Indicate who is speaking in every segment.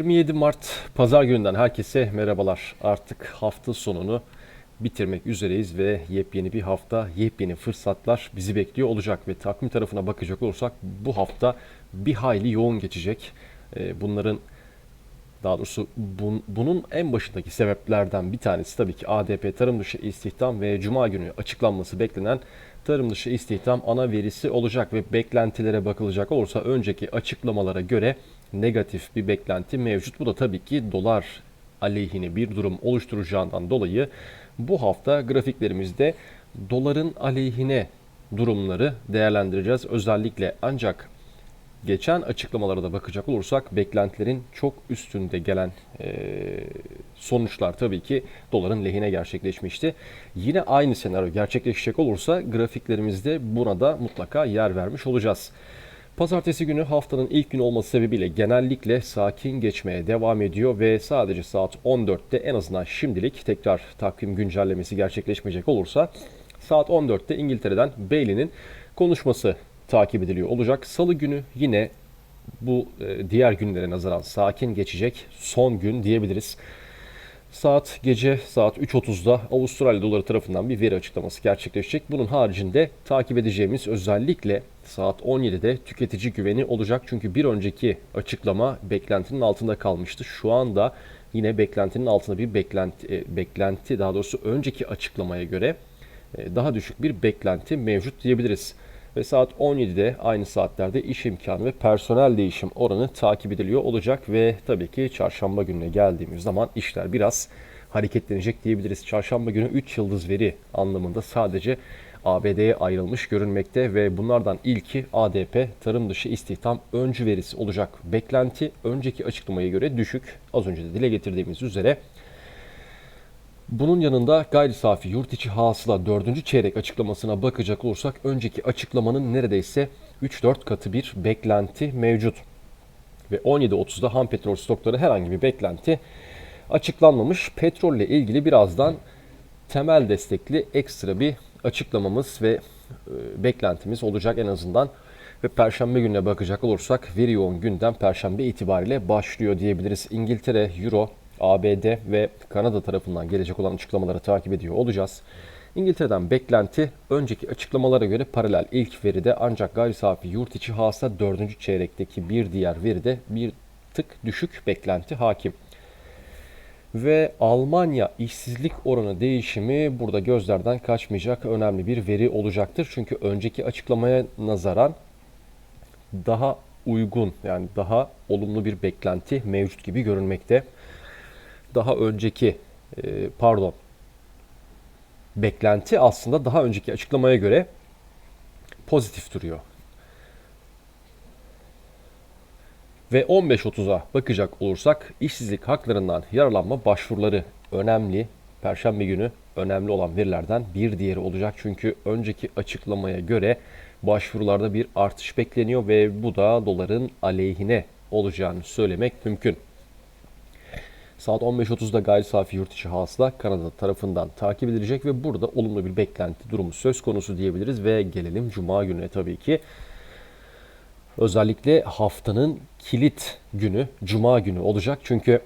Speaker 1: 27 Mart Pazar gününden herkese merhabalar. Artık hafta sonunu bitirmek üzereyiz ve yepyeni bir hafta, yepyeni fırsatlar bizi bekliyor olacak ve takvim tarafına bakacak olursak bu hafta bir hayli yoğun geçecek. Ee, Bunların daha doğrusu bun- bunun en başındaki sebeplerden bir tanesi tabii ki ADP tarım dışı istihdam ve Cuma günü açıklanması beklenen tarım dışı istihdam ana verisi olacak ve beklentilere bakılacak olursa önceki açıklamalara göre negatif bir beklenti mevcut. Bu da tabii ki dolar aleyhine bir durum oluşturacağından dolayı bu hafta grafiklerimizde doların aleyhine durumları değerlendireceğiz. Özellikle ancak geçen açıklamalara da bakacak olursak beklentilerin çok üstünde gelen eee, sonuçlar tabii ki doların lehine gerçekleşmişti. Yine aynı senaryo gerçekleşecek olursa grafiklerimizde buna da mutlaka yer vermiş olacağız. Pazartesi günü haftanın ilk günü olması sebebiyle genellikle sakin geçmeye devam ediyor ve sadece saat 14'te en azından şimdilik tekrar takvim güncellemesi gerçekleşmeyecek olursa saat 14'te İngiltere'den Bailey'nin konuşması takip ediliyor olacak. Salı günü yine bu e, diğer günlere nazaran sakin geçecek son gün diyebiliriz. Saat gece saat 3.30'da Avustralya doları tarafından bir veri açıklaması gerçekleşecek. Bunun haricinde takip edeceğimiz özellikle saat 17'de tüketici güveni olacak. Çünkü bir önceki açıklama beklentinin altında kalmıştı. Şu anda yine beklentinin altında bir beklenti, e, beklenti daha doğrusu önceki açıklamaya göre e, daha düşük bir beklenti mevcut diyebiliriz. Ve saat 17'de aynı saatlerde iş imkanı ve personel değişim oranı takip ediliyor olacak ve tabii ki çarşamba gününe geldiğimiz zaman işler biraz hareketlenecek diyebiliriz. Çarşamba günü 3 yıldız veri anlamında sadece ABD'ye ayrılmış görünmekte ve bunlardan ilki ADP tarım dışı istihdam öncü verisi olacak. Beklenti önceki açıklamaya göre düşük. Az önce de dile getirdiğimiz üzere bunun yanında gayri safi yurt içi hasıla 4. çeyrek açıklamasına bakacak olursak önceki açıklamanın neredeyse 3-4 katı bir beklenti mevcut. Ve 17.30'da ham petrol stokları herhangi bir beklenti açıklanmamış. Petrolle ilgili birazdan temel destekli ekstra bir açıklamamız ve e, beklentimiz olacak en azından. Ve Perşembe gününe bakacak olursak veri yoğun gündem Perşembe itibariyle başlıyor diyebiliriz. İngiltere, Euro, ABD ve Kanada tarafından gelecek olan açıklamaları takip ediyor olacağız. İngiltere'den beklenti önceki açıklamalara göre paralel ilk veride ancak gayri safi yurt içi hasıla 4. çeyrekteki bir diğer veride bir tık düşük beklenti hakim. Ve Almanya işsizlik oranı değişimi burada gözlerden kaçmayacak önemli bir veri olacaktır. Çünkü önceki açıklamaya nazaran daha uygun yani daha olumlu bir beklenti mevcut gibi görünmekte. Daha önceki e, pardon beklenti aslında daha önceki açıklamaya göre pozitif duruyor. Ve 15.30'a bakacak olursak işsizlik haklarından yararlanma başvuruları önemli. Perşembe günü önemli olan verilerden bir diğeri olacak. Çünkü önceki açıklamaya göre başvurularda bir artış bekleniyor ve bu da doların aleyhine olacağını söylemek mümkün. Saat 15.30'da gayri safi yurt içi hasıla Kanada tarafından takip edilecek ve burada olumlu bir beklenti durumu söz konusu diyebiliriz ve gelelim Cuma gününe tabii ki. Özellikle haftanın kilit günü Cuma günü olacak. Çünkü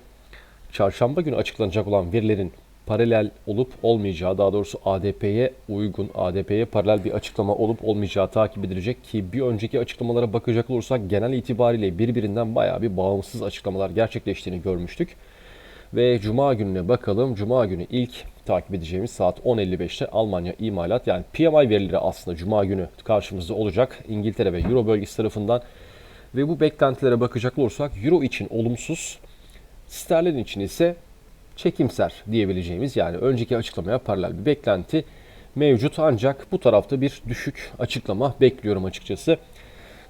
Speaker 1: çarşamba günü açıklanacak olan verilerin paralel olup olmayacağı, daha doğrusu ADP'ye uygun, ADP'ye paralel bir açıklama olup olmayacağı takip edilecek ki bir önceki açıklamalara bakacak olursak genel itibariyle birbirinden bayağı bir bağımsız açıklamalar gerçekleştiğini görmüştük. Ve Cuma gününe bakalım. Cuma günü ilk takip edeceğimiz saat 10.55'te Almanya imalat yani PMI verileri aslında Cuma günü karşımızda olacak. İngiltere ve Euro bölgesi tarafından ve bu beklentilere bakacak olursak Euro için olumsuz, sterlin için ise çekimser diyebileceğimiz yani önceki açıklamaya paralel bir beklenti mevcut ancak bu tarafta bir düşük açıklama bekliyorum açıkçası.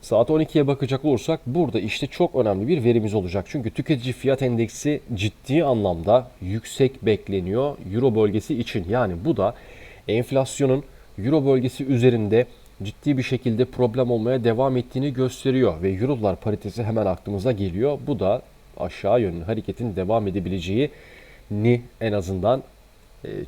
Speaker 1: Saat 12'ye bakacak olursak burada işte çok önemli bir verimiz olacak. Çünkü tüketici fiyat endeksi ciddi anlamda yüksek bekleniyor Euro bölgesi için. Yani bu da enflasyonun Euro bölgesi üzerinde ciddi bir şekilde problem olmaya devam ettiğini gösteriyor. Ve Eurolar paritesi hemen aklımıza geliyor. Bu da aşağı yönlü hareketin devam edebileceği ni en azından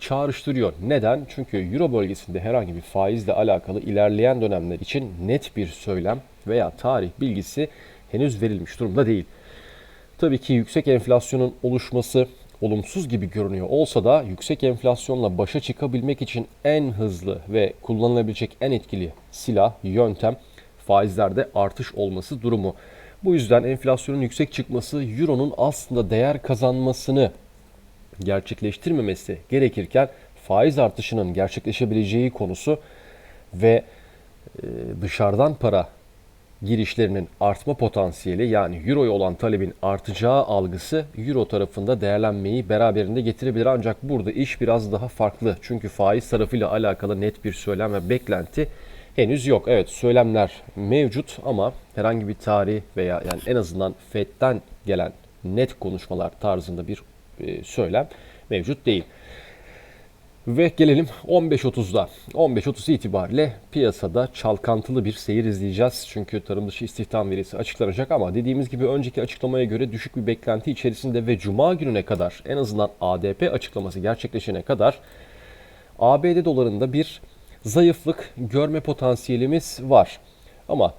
Speaker 1: çağrıştırıyor. Neden? Çünkü Euro bölgesinde herhangi bir faizle alakalı ilerleyen dönemler için net bir söylem veya tarih bilgisi henüz verilmiş durumda değil. Tabii ki yüksek enflasyonun oluşması olumsuz gibi görünüyor olsa da yüksek enflasyonla başa çıkabilmek için en hızlı ve kullanılabilecek en etkili silah, yöntem faizlerde artış olması durumu. Bu yüzden enflasyonun yüksek çıkması Euro'nun aslında değer kazanmasını gerçekleştirmemesi gerekirken faiz artışının gerçekleşebileceği konusu ve e, dışarıdan para girişlerinin artma potansiyeli yani Euro'ya olan talebin artacağı algısı Euro tarafında değerlenmeyi beraberinde getirebilir. Ancak burada iş biraz daha farklı. Çünkü faiz tarafıyla alakalı net bir söylem ve beklenti henüz yok. Evet söylemler mevcut ama herhangi bir tarih veya yani en azından FED'den gelen net konuşmalar tarzında bir e, söylem mevcut değil. Ve gelelim 15.30'da. 15.30 itibariyle piyasada çalkantılı bir seyir izleyeceğiz. Çünkü tarım dışı istihdam verisi açıklanacak ama dediğimiz gibi önceki açıklamaya göre düşük bir beklenti içerisinde ve cuma gününe kadar en azından ADP açıklaması gerçekleşene kadar ABD dolarında bir zayıflık görme potansiyelimiz var. Ama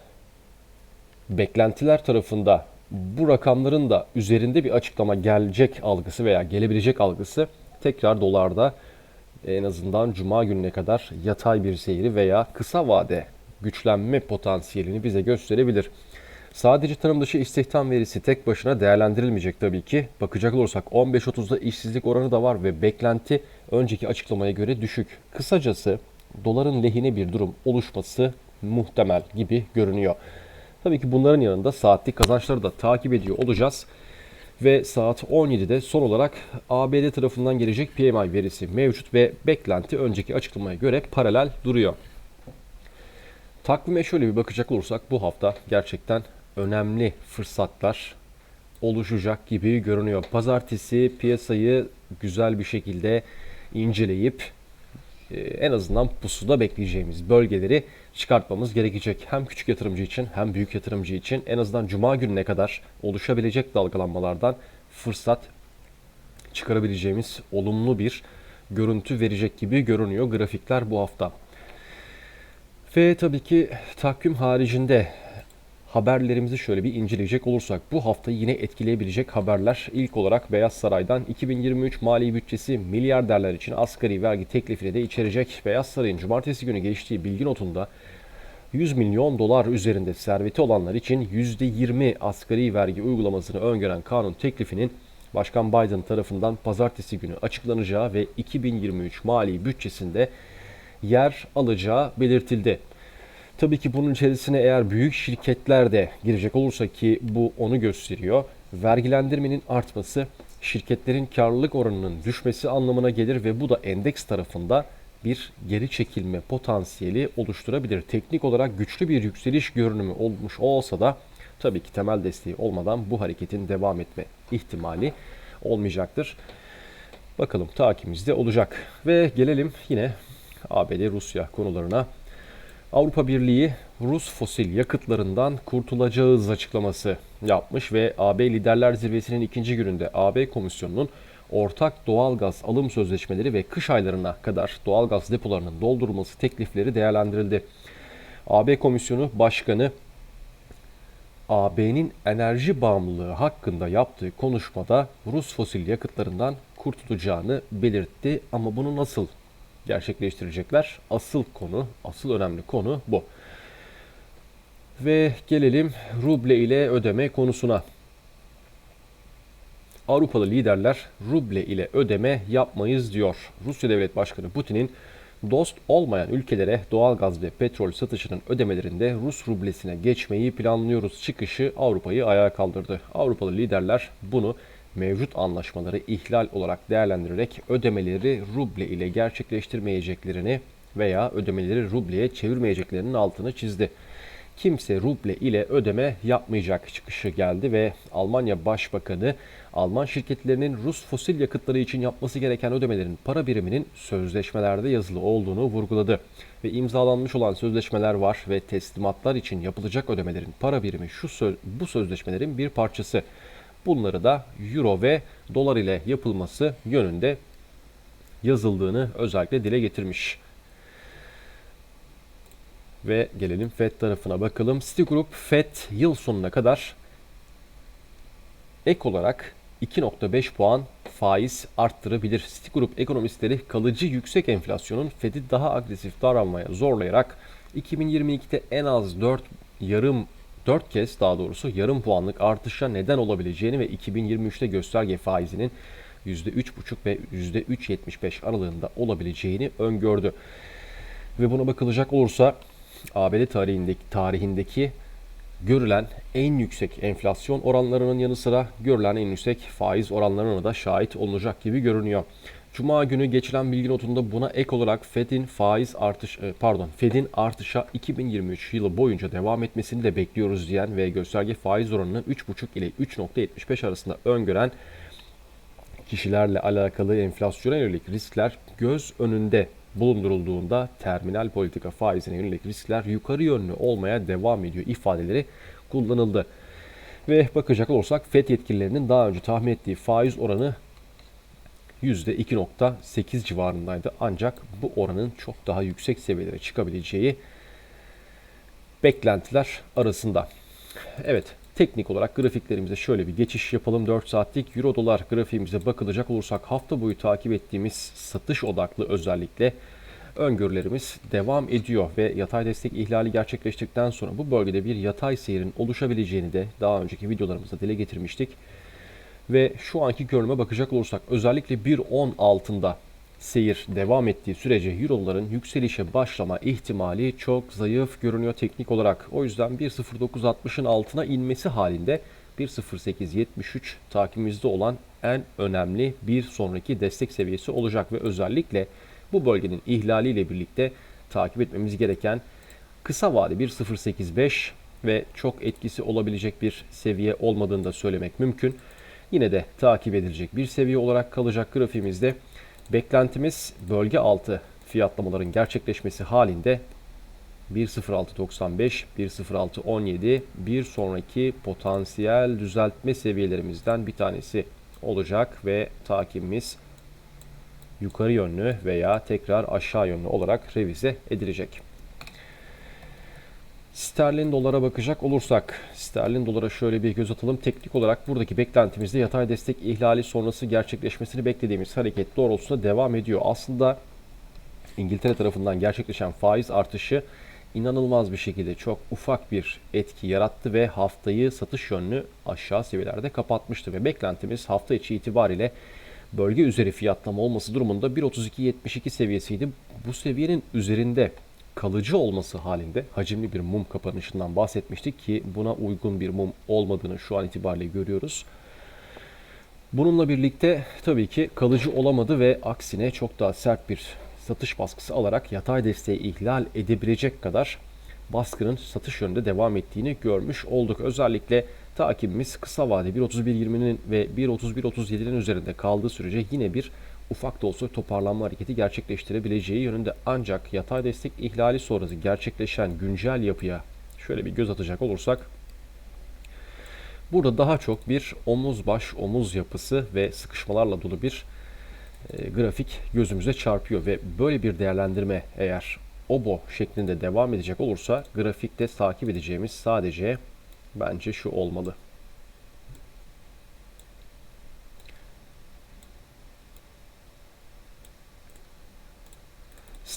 Speaker 1: beklentiler tarafında bu rakamların da üzerinde bir açıklama gelecek algısı veya gelebilecek algısı tekrar dolarda en azından cuma gününe kadar yatay bir seyri veya kısa vade güçlenme potansiyelini bize gösterebilir. Sadece tanım dışı istihdam verisi tek başına değerlendirilmeyecek tabii ki. Bakacak olursak 15.30'da işsizlik oranı da var ve beklenti önceki açıklamaya göre düşük. Kısacası doların lehine bir durum oluşması muhtemel gibi görünüyor. Tabii ki bunların yanında saatlik kazançları da takip ediyor olacağız. Ve saat 17'de son olarak ABD tarafından gelecek PMI verisi mevcut ve beklenti önceki açıklamaya göre paralel duruyor. Takvime şöyle bir bakacak olursak bu hafta gerçekten önemli fırsatlar oluşacak gibi görünüyor. Pazartesi piyasayı güzel bir şekilde inceleyip en azından pusuda bekleyeceğimiz bölgeleri çıkartmamız gerekecek. Hem küçük yatırımcı için hem büyük yatırımcı için en azından cuma gününe kadar oluşabilecek dalgalanmalardan fırsat çıkarabileceğimiz olumlu bir görüntü verecek gibi görünüyor grafikler bu hafta. Ve tabii ki takvim haricinde haberlerimizi şöyle bir inceleyecek olursak bu hafta yine etkileyebilecek haberler ilk olarak Beyaz Saray'dan 2023 mali bütçesi milyarderler için asgari vergi teklifini de içerecek. Beyaz Saray'ın cumartesi günü geçtiği bilgi notunda 100 milyon dolar üzerinde serveti olanlar için %20 asgari vergi uygulamasını öngören kanun teklifinin Başkan Biden tarafından pazartesi günü açıklanacağı ve 2023 mali bütçesinde yer alacağı belirtildi. Tabii ki bunun içerisine eğer büyük şirketler de girecek olursa ki bu onu gösteriyor. Vergilendirmenin artması şirketlerin karlılık oranının düşmesi anlamına gelir ve bu da endeks tarafında bir geri çekilme potansiyeli oluşturabilir. Teknik olarak güçlü bir yükseliş görünümü olmuş olsa da tabii ki temel desteği olmadan bu hareketin devam etme ihtimali olmayacaktır. Bakalım takibimizde olacak. Ve gelelim yine ABD-Rusya konularına. Avrupa Birliği Rus fosil yakıtlarından kurtulacağız açıklaması yapmış ve AB Liderler Zirvesi'nin ikinci gününde AB Komisyonu'nun ortak doğalgaz alım sözleşmeleri ve kış aylarına kadar doğalgaz depolarının doldurulması teklifleri değerlendirildi. AB Komisyonu Başkanı AB'nin enerji bağımlılığı hakkında yaptığı konuşmada Rus fosil yakıtlarından kurtulacağını belirtti ama bunu nasıl gerçekleştirecekler. Asıl konu, asıl önemli konu bu. Ve gelelim ruble ile ödeme konusuna. Avrupalı liderler ruble ile ödeme yapmayız diyor. Rusya Devlet Başkanı Putin'in dost olmayan ülkelere doğal gaz ve petrol satışının ödemelerinde Rus rublesine geçmeyi planlıyoruz çıkışı Avrupa'yı ayağa kaldırdı. Avrupalı liderler bunu mevcut anlaşmaları ihlal olarak değerlendirerek ödemeleri ruble ile gerçekleştirmeyeceklerini veya ödemeleri rubleye çevirmeyeceklerinin altını çizdi. Kimse ruble ile ödeme yapmayacak çıkışı geldi ve Almanya Başbakanı Alman şirketlerinin Rus fosil yakıtları için yapması gereken ödemelerin para biriminin sözleşmelerde yazılı olduğunu vurguladı. Ve imzalanmış olan sözleşmeler var ve teslimatlar için yapılacak ödemelerin para birimi şu söz, bu sözleşmelerin bir parçası. Bunları da euro ve dolar ile yapılması yönünde yazıldığını özellikle dile getirmiş. Ve gelelim FED tarafına bakalım. Citigroup FED yıl sonuna kadar ek olarak 2.5 puan faiz arttırabilir. Citigroup ekonomistleri kalıcı yüksek enflasyonun Fed'i daha agresif davranmaya zorlayarak 2022'de en az 4 yarım 4 kez daha doğrusu yarım puanlık artışa neden olabileceğini ve 2023'te gösterge faizinin %3,5 ve %3,75 aralığında olabileceğini öngördü. Ve buna bakılacak olursa ABD tarihindeki, tarihindeki görülen en yüksek enflasyon oranlarının yanı sıra görülen en yüksek faiz oranlarına da şahit olunacak gibi görünüyor. Cuma günü geçilen bilgi notunda buna ek olarak Fed'in faiz artış e, pardon Fed'in artışa 2023 yılı boyunca devam etmesini de bekliyoruz diyen ve gösterge faiz oranını 3,5 ile 3.75 arasında öngören kişilerle alakalı enflasyona yönelik riskler göz önünde bulundurulduğunda terminal politika faizine yönelik riskler yukarı yönlü olmaya devam ediyor ifadeleri kullanıldı. Ve bakacak olursak FED yetkililerinin daha önce tahmin ettiği faiz oranı %2.8 civarındaydı. Ancak bu oranın çok daha yüksek seviyelere çıkabileceği beklentiler arasında. Evet, teknik olarak grafiklerimize şöyle bir geçiş yapalım. 4 saatlik Euro dolar grafiğimize bakılacak olursak hafta boyu takip ettiğimiz satış odaklı özellikle öngörülerimiz devam ediyor ve yatay destek ihlali gerçekleştikten sonra bu bölgede bir yatay seyrin oluşabileceğini de daha önceki videolarımızda dile getirmiştik. Ve şu anki görünüme bakacak olursak özellikle 1.10 altında seyir devam ettiği sürece Euro'ların yükselişe başlama ihtimali çok zayıf görünüyor teknik olarak. O yüzden 1.0960'ın altına inmesi halinde 1.0873 takibimizde olan en önemli bir sonraki destek seviyesi olacak ve özellikle bu bölgenin ihlaliyle birlikte takip etmemiz gereken kısa vade 1.085 ve çok etkisi olabilecek bir seviye olmadığını da söylemek mümkün. Yine de takip edilecek bir seviye olarak kalacak grafiğimizde. Beklentimiz bölge altı fiyatlamaların gerçekleşmesi halinde 1.0695, 1.0617 bir sonraki potansiyel düzeltme seviyelerimizden bir tanesi olacak ve takibimiz yukarı yönlü veya tekrar aşağı yönlü olarak revize edilecek. Sterlin dolara bakacak olursak, sterlin dolara şöyle bir göz atalım. Teknik olarak buradaki beklentimizde yatay destek ihlali sonrası gerçekleşmesini beklediğimiz hareket doğrultusunda devam ediyor. Aslında İngiltere tarafından gerçekleşen faiz artışı inanılmaz bir şekilde çok ufak bir etki yarattı ve haftayı satış yönlü aşağı seviyelerde kapatmıştı ve beklentimiz hafta içi itibariyle bölge üzeri fiyatlama olması durumunda 1.32.72 seviyesiydi. Bu seviyenin üzerinde kalıcı olması halinde hacimli bir mum kapanışından bahsetmiştik ki buna uygun bir mum olmadığını şu an itibariyle görüyoruz. Bununla birlikte tabii ki kalıcı olamadı ve aksine çok daha sert bir satış baskısı alarak yatay desteği ihlal edebilecek kadar baskının satış yönünde devam ettiğini görmüş olduk. Özellikle takibimiz kısa vade 1.31.20'nin ve 1.31.37'nin üzerinde kaldığı sürece yine bir ufak da olsa toparlanma hareketi gerçekleştirebileceği yönünde ancak yatay destek ihlali sonrası gerçekleşen güncel yapıya şöyle bir göz atacak olursak burada daha çok bir omuz baş omuz yapısı ve sıkışmalarla dolu bir e, grafik gözümüze çarpıyor ve böyle bir değerlendirme eğer obo şeklinde devam edecek olursa grafikte takip edeceğimiz sadece bence şu olmalı.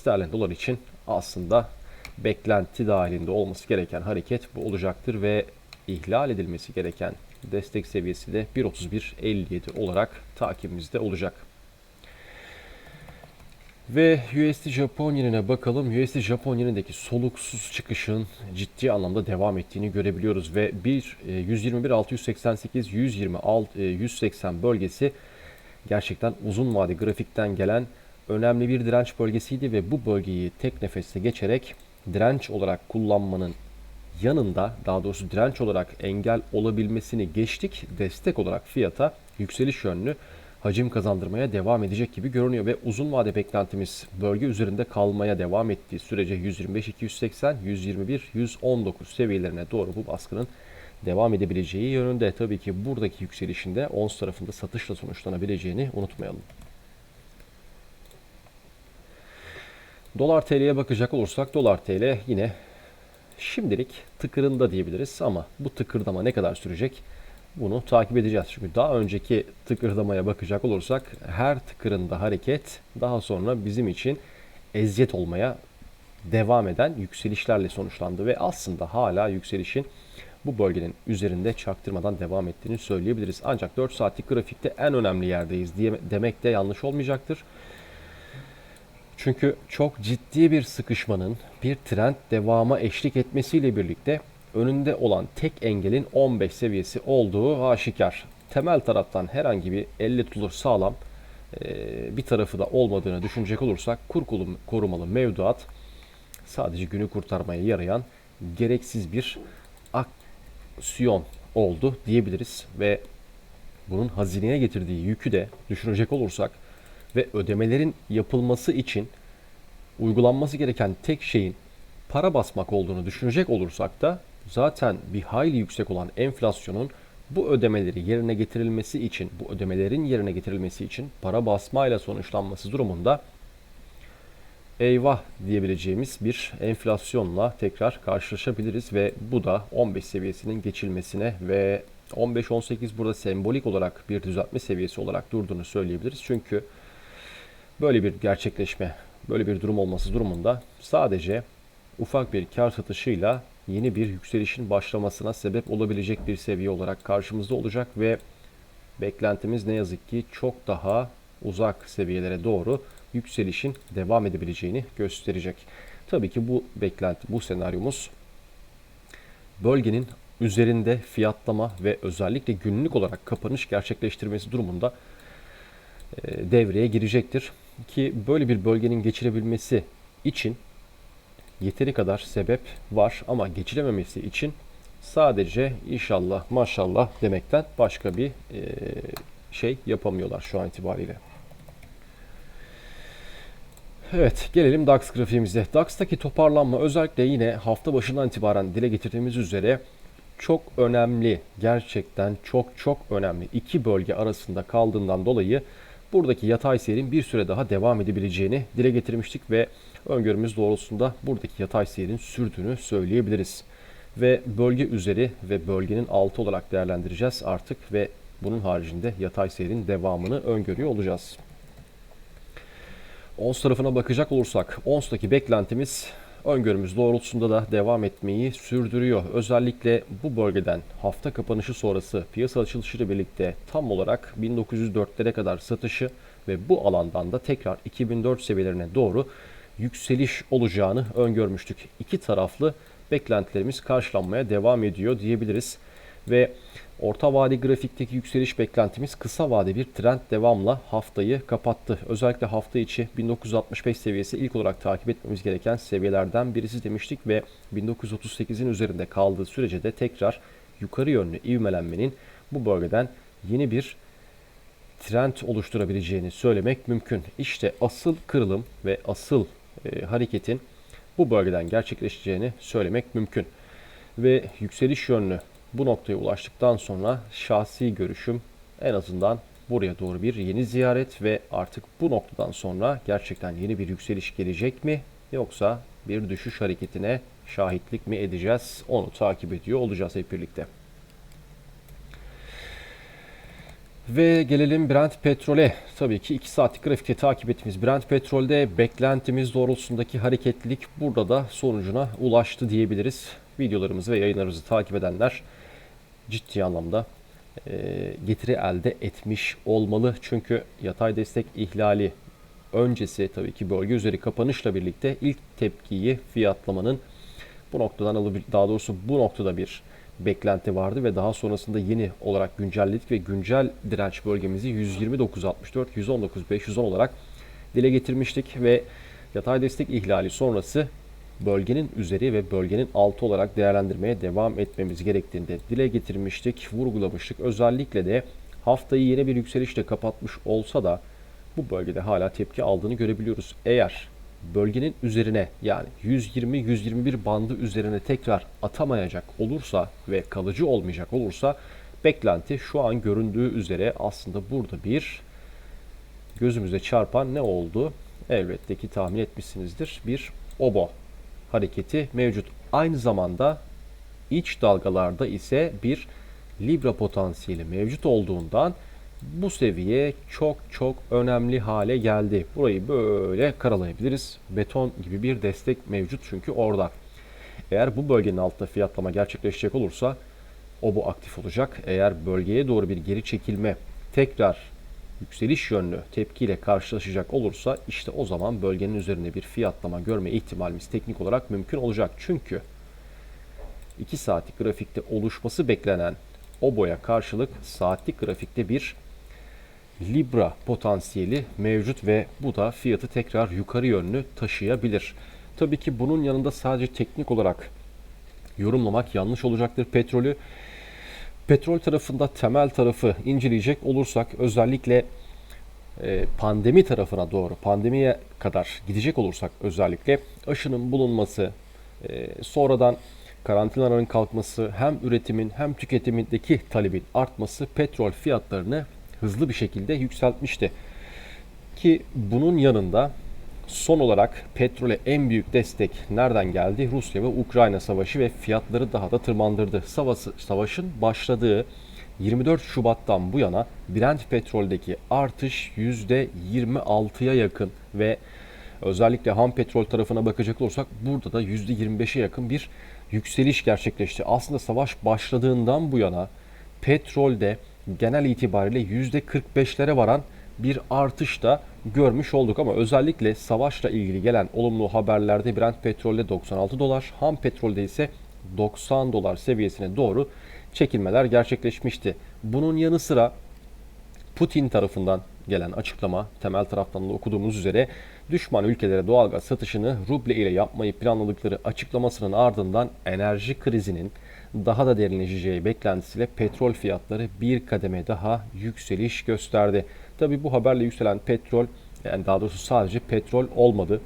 Speaker 1: Sterlin dolar için aslında beklenti dahilinde olması gereken hareket bu olacaktır ve ihlal edilmesi gereken destek seviyesi de 1.31.57 olarak takibimizde olacak. Ve USD Japon yenine bakalım. USD Japon yenindeki soluksuz çıkışın ciddi anlamda devam ettiğini görebiliyoruz ve 1 121 688 120 180 bölgesi gerçekten uzun vade grafikten gelen önemli bir direnç bölgesiydi ve bu bölgeyi tek nefeste geçerek direnç olarak kullanmanın yanında daha doğrusu direnç olarak engel olabilmesini geçtik. Destek olarak fiyata yükseliş yönlü hacim kazandırmaya devam edecek gibi görünüyor ve uzun vade beklentimiz bölge üzerinde kalmaya devam ettiği sürece 125 280 121 119 seviyelerine doğru bu baskının devam edebileceği yönünde. Tabii ki buradaki yükselişinde ons tarafında satışla sonuçlanabileceğini unutmayalım. Dolar TL'ye bakacak olursak dolar TL yine şimdilik tıkırında diyebiliriz ama bu tıkırdama ne kadar sürecek bunu takip edeceğiz. Çünkü daha önceki tıkırdamaya bakacak olursak her tıkırında hareket daha sonra bizim için eziyet olmaya devam eden yükselişlerle sonuçlandı ve aslında hala yükselişin bu bölgenin üzerinde çaktırmadan devam ettiğini söyleyebiliriz. Ancak 4 saatlik grafikte en önemli yerdeyiz diye demek de yanlış olmayacaktır. Çünkü çok ciddi bir sıkışmanın bir trend devama eşlik etmesiyle birlikte önünde olan tek engelin 15 seviyesi olduğu aşikar. Temel taraftan herhangi bir elle tutulur sağlam bir tarafı da olmadığını düşünecek olursak kur korumalı mevduat sadece günü kurtarmaya yarayan gereksiz bir aksiyon oldu diyebiliriz ve bunun hazineye getirdiği yükü de düşünecek olursak ve ödemelerin yapılması için uygulanması gereken tek şeyin para basmak olduğunu düşünecek olursak da zaten bir hayli yüksek olan enflasyonun bu ödemeleri yerine getirilmesi için, bu ödemelerin yerine getirilmesi için para basmayla sonuçlanması durumunda eyvah diyebileceğimiz bir enflasyonla tekrar karşılaşabiliriz ve bu da 15 seviyesinin geçilmesine ve 15-18 burada sembolik olarak bir düzeltme seviyesi olarak durduğunu söyleyebiliriz. Çünkü böyle bir gerçekleşme, böyle bir durum olması durumunda sadece ufak bir kar satışıyla yeni bir yükselişin başlamasına sebep olabilecek bir seviye olarak karşımızda olacak ve beklentimiz ne yazık ki çok daha uzak seviyelere doğru yükselişin devam edebileceğini gösterecek. Tabii ki bu beklenti, bu senaryomuz bölgenin üzerinde fiyatlama ve özellikle günlük olarak kapanış gerçekleştirmesi durumunda devreye girecektir. Ki böyle bir bölgenin geçirebilmesi için yeteri kadar sebep var ama geçilememesi için sadece inşallah maşallah demekten başka bir e, şey yapamıyorlar şu an itibariyle. Evet gelelim DAX grafiğimize. DAX'taki toparlanma özellikle yine hafta başından itibaren dile getirdiğimiz üzere çok önemli, gerçekten çok çok önemli iki bölge arasında kaldığından dolayı buradaki yatay seyrin bir süre daha devam edebileceğini dile getirmiştik ve öngörümüz doğrultusunda buradaki yatay seyrin sürdüğünü söyleyebiliriz. Ve bölge üzeri ve bölgenin altı olarak değerlendireceğiz artık ve bunun haricinde yatay seyrin devamını öngörüyor olacağız. ONS tarafına bakacak olursak ONS'taki beklentimiz öngörümüz doğrultusunda da devam etmeyi sürdürüyor. Özellikle bu bölgeden hafta kapanışı sonrası piyasa açılışıyla birlikte tam olarak 1904'lere kadar satışı ve bu alandan da tekrar 2004 seviyelerine doğru yükseliş olacağını öngörmüştük. İki taraflı beklentilerimiz karşılanmaya devam ediyor diyebiliriz. Ve orta vade grafikteki yükseliş beklentimiz kısa vade bir trend devamla haftayı kapattı. Özellikle hafta içi 1965 seviyesi ilk olarak takip etmemiz gereken seviyelerden birisi demiştik ve 1938'in üzerinde kaldığı sürece de tekrar yukarı yönlü ivmelenmenin bu bölgeden yeni bir trend oluşturabileceğini söylemek mümkün. İşte asıl kırılım ve asıl e, hareketin bu bölgeden gerçekleşeceğini söylemek mümkün. Ve yükseliş yönlü bu noktaya ulaştıktan sonra şahsi görüşüm en azından buraya doğru bir yeni ziyaret ve artık bu noktadan sonra gerçekten yeni bir yükseliş gelecek mi yoksa bir düşüş hareketine şahitlik mi edeceğiz onu takip ediyor olacağız hep birlikte. Ve gelelim Brent petrole. Tabii ki 2 saatlik grafikte takip ettiğimiz Brent petrolde beklentimiz doğrultusundaki hareketlilik burada da sonucuna ulaştı diyebiliriz. Videolarımızı ve yayınlarımızı takip edenler ciddi anlamda e, getiri elde etmiş olmalı. Çünkü yatay destek ihlali öncesi tabii ki bölge üzeri kapanışla birlikte ilk tepkiyi fiyatlamanın bu noktadan alıp daha doğrusu bu noktada bir beklenti vardı ve daha sonrasında yeni olarak güncelledik ve güncel direnç bölgemizi 129.64, 119.510 olarak dile getirmiştik ve yatay destek ihlali sonrası bölgenin üzeri ve bölgenin altı olarak değerlendirmeye devam etmemiz gerektiğini de dile getirmiştik, vurgulamıştık. Özellikle de haftayı yeni bir yükselişle kapatmış olsa da bu bölgede hala tepki aldığını görebiliyoruz. Eğer bölgenin üzerine yani 120-121 bandı üzerine tekrar atamayacak olursa ve kalıcı olmayacak olursa beklenti şu an göründüğü üzere aslında burada bir gözümüze çarpan ne oldu? Elbette ki tahmin etmişsinizdir. Bir obo hareketi mevcut. Aynı zamanda iç dalgalarda ise bir Libra potansiyeli mevcut olduğundan bu seviye çok çok önemli hale geldi. Burayı böyle karalayabiliriz. Beton gibi bir destek mevcut çünkü orada. Eğer bu bölgenin altında fiyatlama gerçekleşecek olursa o bu aktif olacak. Eğer bölgeye doğru bir geri çekilme tekrar yükseliş yönlü tepkiyle karşılaşacak olursa işte o zaman bölgenin üzerinde bir fiyatlama görme ihtimalimiz teknik olarak mümkün olacak. Çünkü 2 saatlik grafikte oluşması beklenen o boya karşılık saatlik grafikte bir Libra potansiyeli mevcut ve bu da fiyatı tekrar yukarı yönlü taşıyabilir. Tabii ki bunun yanında sadece teknik olarak yorumlamak yanlış olacaktır petrolü. Petrol tarafında temel tarafı inceleyecek olursak özellikle e, pandemi tarafına doğru, pandemiye kadar gidecek olursak özellikle aşının bulunması, e, sonradan karantinaların kalkması, hem üretimin hem tüketimindeki talebin artması petrol fiyatlarını hızlı bir şekilde yükseltmişti. Ki bunun yanında son olarak petrole en büyük destek nereden geldi? Rusya ve Ukrayna savaşı ve fiyatları daha da tırmandırdı. Savaşı, savaşın başladığı 24 Şubat'tan bu yana Brent petroldeki artış %26'ya yakın ve özellikle ham petrol tarafına bakacak olursak burada da %25'e yakın bir yükseliş gerçekleşti. Aslında savaş başladığından bu yana petrolde genel itibariyle %45'lere varan bir artış da görmüş olduk ama özellikle savaşla ilgili gelen olumlu haberlerde Brent petrolde 96 dolar, ham petrolde ise 90 dolar seviyesine doğru çekilmeler gerçekleşmişti. Bunun yanı sıra Putin tarafından gelen açıklama temel taraftan da okuduğumuz üzere düşman ülkelere doğalgaz satışını ruble ile yapmayı planladıkları açıklamasının ardından enerji krizinin daha da derinleşeceği beklentisiyle petrol fiyatları bir kademe daha yükseliş gösterdi. Tabi bu haberle yükselen petrol yani daha doğrusu sadece petrol olmadı.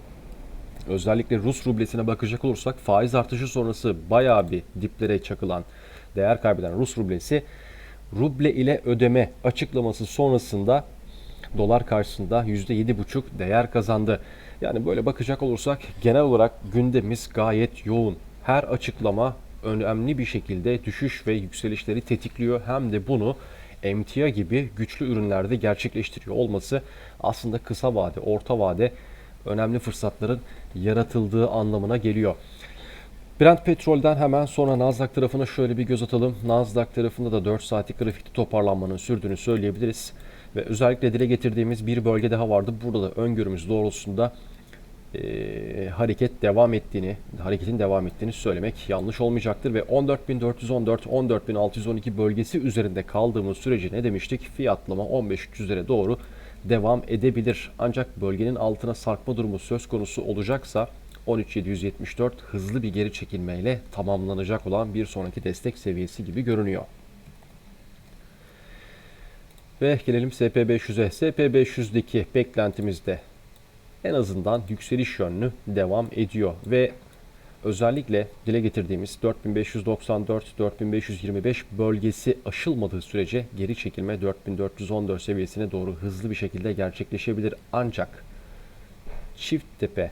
Speaker 1: Özellikle Rus rublesine bakacak olursak faiz artışı sonrası bayağı bir diplere çakılan değer kaybeden Rus rublesi ruble ile ödeme açıklaması sonrasında dolar karşısında %7,5 değer kazandı. Yani böyle bakacak olursak genel olarak gündemimiz gayet yoğun. Her açıklama önemli bir şekilde düşüş ve yükselişleri tetikliyor. Hem de bunu emtia gibi güçlü ürünlerde gerçekleştiriyor olması aslında kısa vade, orta vade önemli fırsatların yaratıldığı anlamına geliyor. Brent petrolden hemen sonra Nasdaq tarafına şöyle bir göz atalım. Nasdaq tarafında da 4 saatlik grafikte toparlanmanın sürdüğünü söyleyebiliriz. Ve özellikle dile getirdiğimiz bir bölge daha vardı. Burada da öngörümüz doğrultusunda e, hareket devam ettiğini, hareketin devam ettiğini söylemek yanlış olmayacaktır ve 14.414 14.612 bölgesi üzerinde kaldığımız sürece ne demiştik? Fiyatlama 15.300'lere doğru devam edebilir. Ancak bölgenin altına sarkma durumu söz konusu olacaksa 13.774 hızlı bir geri çekilmeyle tamamlanacak olan bir sonraki destek seviyesi gibi görünüyor. Ve gelelim SP500'e. SP500'deki beklentimizde en azından yükseliş yönlü devam ediyor ve özellikle dile getirdiğimiz 4594-4525 bölgesi aşılmadığı sürece geri çekilme 4414 seviyesine doğru hızlı bir şekilde gerçekleşebilir. Ancak çift tepe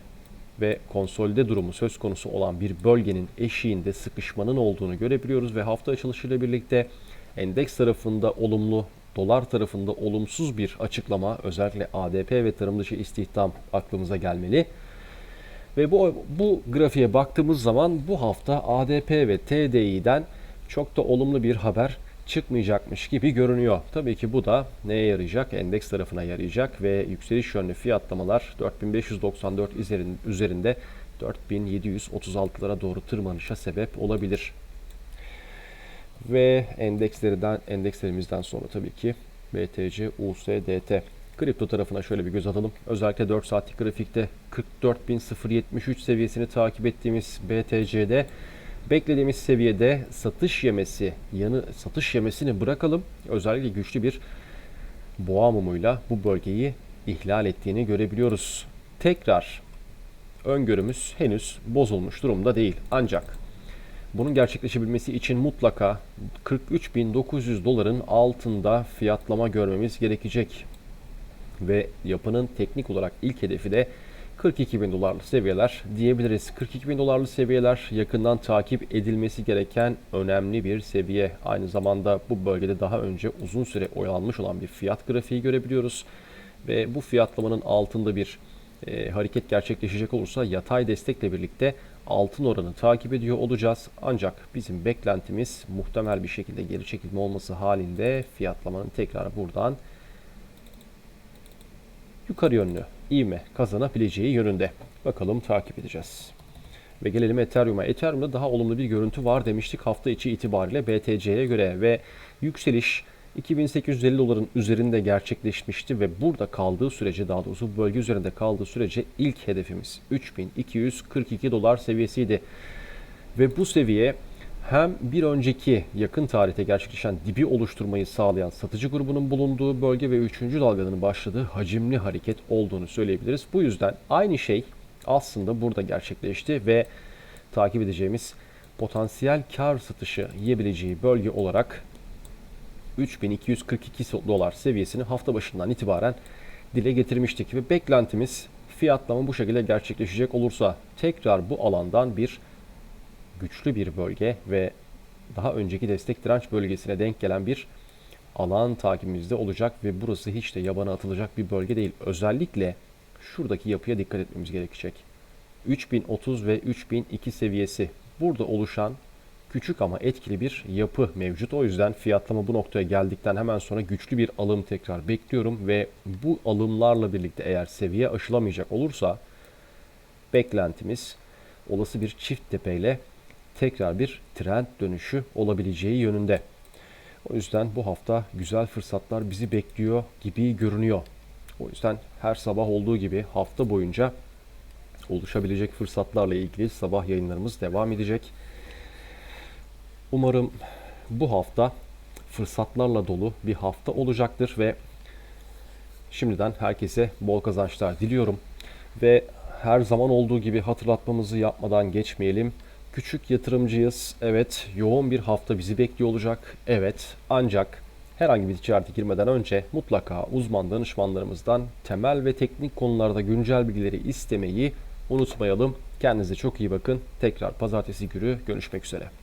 Speaker 1: ve konsolide durumu söz konusu olan bir bölgenin eşiğinde sıkışmanın olduğunu görebiliyoruz ve hafta açılışıyla birlikte endeks tarafında olumlu dolar tarafında olumsuz bir açıklama özellikle ADP ve tarım dışı istihdam aklımıza gelmeli. Ve bu, bu grafiğe baktığımız zaman bu hafta ADP ve TDI'den çok da olumlu bir haber çıkmayacakmış gibi görünüyor. Tabii ki bu da neye yarayacak? Endeks tarafına yarayacak ve yükseliş yönlü fiyatlamalar 4594 üzerinde 4736'lara doğru tırmanışa sebep olabilir. Ve endekslerden endekslerimizden sonra tabii ki BTC, USDT. Kripto tarafına şöyle bir göz atalım. Özellikle 4 saatlik grafikte 44.073 seviyesini takip ettiğimiz BTC'de beklediğimiz seviyede satış yemesi, yanı satış yemesini bırakalım. Özellikle güçlü bir boğa mumuyla bu bölgeyi ihlal ettiğini görebiliyoruz. Tekrar öngörümüz henüz bozulmuş durumda değil. Ancak bunun gerçekleşebilmesi için mutlaka 43.900 doların altında fiyatlama görmemiz gerekecek. Ve yapının teknik olarak ilk hedefi de 42 bin dolarlı seviyeler diyebiliriz. 42 bin dolarlı seviyeler yakından takip edilmesi gereken önemli bir seviye. Aynı zamanda bu bölgede daha önce uzun süre oyalanmış olan bir fiyat grafiği görebiliyoruz. Ve bu fiyatlamanın altında bir e, hareket gerçekleşecek olursa yatay destekle birlikte altın oranı takip ediyor olacağız. Ancak bizim beklentimiz muhtemel bir şekilde geri çekilme olması halinde fiyatlamanın tekrar buradan yukarı yönlü ivme kazanabileceği yönünde. Bakalım takip edeceğiz. Ve gelelim Ethereum'a. Ethereum'da daha olumlu bir görüntü var demiştik hafta içi itibariyle BTC'ye göre ve yükseliş 2850 doların üzerinde gerçekleşmişti ve burada kaldığı sürece daha doğrusu bu bölge üzerinde kaldığı sürece ilk hedefimiz 3242 dolar seviyesiydi. Ve bu seviye hem bir önceki yakın tarihte gerçekleşen dibi oluşturmayı sağlayan satıcı grubunun bulunduğu bölge ve 3. dalganın başladığı hacimli hareket olduğunu söyleyebiliriz. Bu yüzden aynı şey aslında burada gerçekleşti ve takip edeceğimiz potansiyel kar satışı yiyebileceği bölge olarak 3242 dolar seviyesini hafta başından itibaren dile getirmiştik ve beklentimiz fiyatlama bu şekilde gerçekleşecek olursa tekrar bu alandan bir güçlü bir bölge ve daha önceki destek direnç bölgesine denk gelen bir alan takibimizde olacak ve burası hiç de yabana atılacak bir bölge değil. Özellikle şuradaki yapıya dikkat etmemiz gerekecek. 3030 ve 3002 seviyesi burada oluşan küçük ama etkili bir yapı mevcut. O yüzden fiyatlama bu noktaya geldikten hemen sonra güçlü bir alım tekrar bekliyorum ve bu alımlarla birlikte eğer seviye aşılamayacak olursa beklentimiz olası bir çift tepeyle tekrar bir trend dönüşü olabileceği yönünde. O yüzden bu hafta güzel fırsatlar bizi bekliyor gibi görünüyor. O yüzden her sabah olduğu gibi hafta boyunca oluşabilecek fırsatlarla ilgili sabah yayınlarımız devam edecek. Umarım bu hafta fırsatlarla dolu bir hafta olacaktır ve şimdiden herkese bol kazançlar diliyorum. Ve her zaman olduğu gibi hatırlatmamızı yapmadan geçmeyelim. Küçük yatırımcıyız. Evet, yoğun bir hafta bizi bekliyor olacak. Evet, ancak herhangi bir ticarete girmeden önce mutlaka uzman danışmanlarımızdan temel ve teknik konularda güncel bilgileri istemeyi unutmayalım. Kendinize çok iyi bakın. Tekrar pazartesi günü görüşmek üzere.